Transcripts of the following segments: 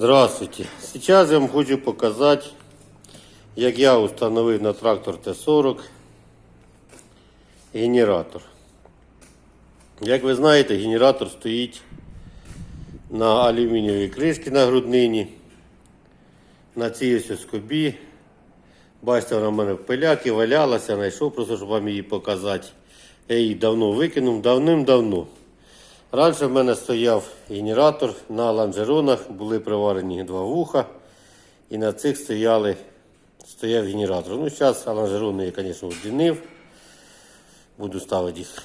Здравствуйте. Сейчас я вам хочу показати, як я установив на трактор Т-40 генератор. Як ви знаєте, генератор стоїть на алюмінієвій кришці на груднині, на цій скобі. Бачите, вона в мене в пиляки валялася, знайшов просто, щоб вам її показати. Я її давно викинув, давним-давно. Раніше в мене стояв генератор на лонжеронах, були приварені два вуха, і на цих стояли, стояв генератор. Ну, зараз лонжерони я, звісно, вдінив. Буду ставити їх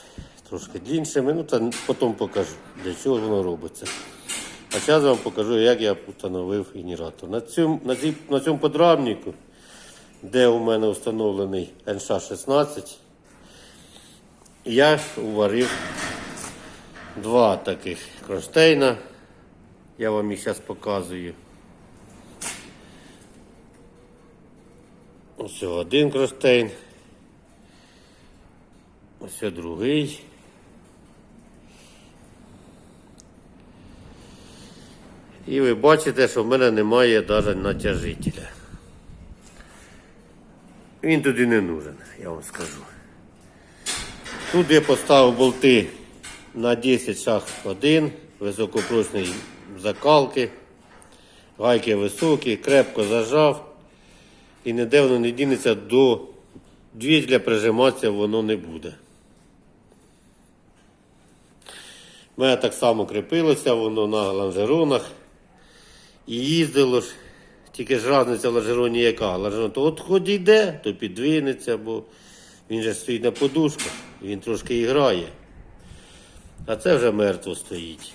трошки дліншими, ну та потім покажу, для чого воно робиться. А зараз вам покажу, як я встановив генератор. На цьому, на цій, на цьому подрамнику, де у мене встановлений НШ-16, я уварив два таких кронштейна. Я вам їх зараз показую. Ось один кронштейн. Ось другий. І ви бачите, що в мене немає навіть натяжителя. Він туди не нужен, я вам скажу. Тут я поставив болти на 10 шаг 1, високопрочної закалки, гайки високі, крепко зажав і ніде воно не дінеться до двигателя прижиматися воно не буде. У мене так само крепилося воно на лонжеронах і їздило ж. Тільки ж різниця в лонжероні яка. Лонжерон то от хоч йде, то підвинеться, бо він же стоїть на подушках, він трошки і грає. А це вже мертво стоїть.